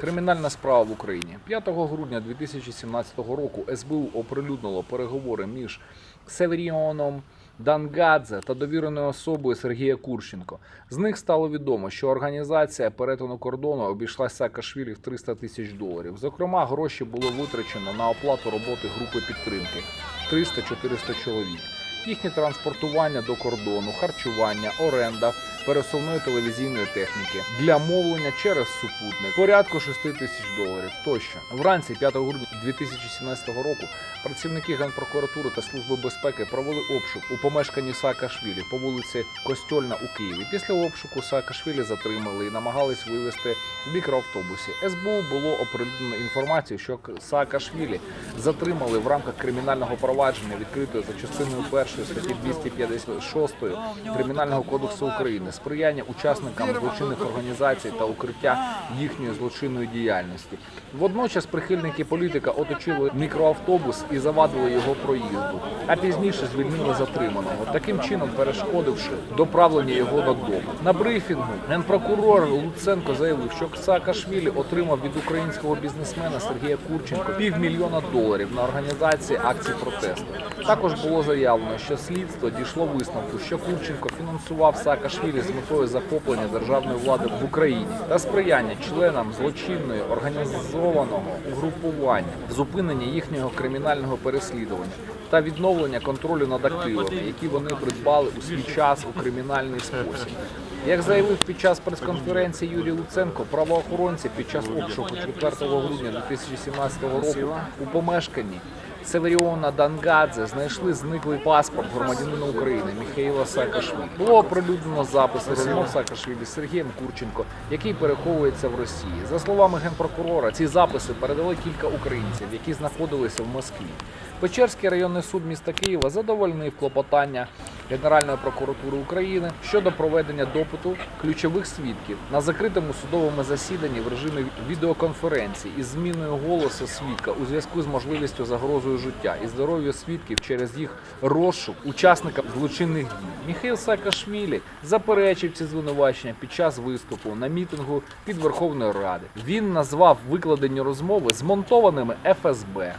Кримінальна справа в Україні 5 грудня 2017 року СБУ оприлюднило переговори між Северіоном Дангадзе та довіреною особою Сергія Курченко. З них стало відомо, що організація перетину кордону обійшлася Саакашвілі в 300 тисяч доларів. Зокрема, гроші було витрачено на оплату роботи групи підтримки 300-400 чоловік. Їхнє транспортування до кордону, харчування, оренда пересувної телевізійної техніки для мовлення через супутник порядку 6 тисяч доларів. Тощо вранці 5 грудня 2017 року працівники генпрокуратури та служби безпеки провели обшук у помешканні Саакашвілі по вулиці Костьольна у Києві. Після обшуку Саакашвілі затримали і намагались вивезти в мікроавтобусі. СБУ було оприлюднено інформацію, що Саакашвілі затримали в рамках кримінального провадження, відкритої за частиною першої статті 256 Кримінального кодексу України, сприяння учасникам злочинних організацій та укриття їхньої злочинної діяльності. Водночас прихильники політика оточили мікроавтобус і завадили його проїзду, а пізніше звільнили затриманого, таким чином перешкодивши доправлення його додому. На брифінгу генпрокурор Луценко заявив, що Саакашвілі отримав від українського бізнесмена Сергія Курченко півмільйона доларів на організації акцій протесту. Також було заявлено, що слідство дійшло висновку, що Курченко фінансував Саакашвілі з метою захоплення державної влади в Україні та сприяння членам злочинної організованого угрупування, зупинення їхнього кримінального переслідування та відновлення контролю над активами, які вони придбали у свій час у кримінальний спосіб. Як заявив під час прес-конференції Юрій Луценко, правоохоронці під час обшуку 4 грудня 2017 року у помешканні Северіона Дангадзе знайшли зниклий паспорт громадянина України Міхаїла Саакашвілі. Було оприлюднено запис розмов Саакашвілі з Сергієм Курченко, який переховується в Росії. За словами генпрокурора, ці записи передали кілька українців, які знаходилися в Москві. Печерський районний суд міста Києва задовольнив клопотання Генеральної прокуратури України щодо проведення допиту ключових свідків на закритому судовому засіданні в режимі відеоконференції із зміною голосу свідка у зв'язку з можливістю загрозою життя і здоров'ю свідків через їх розшук учасникам злочинних дій. Міхайл Саакашвілі заперечив ці звинувачення під час виступу на мітингу під Верховною Ради. Він назвав викладені розмови змонтованими ФСБ.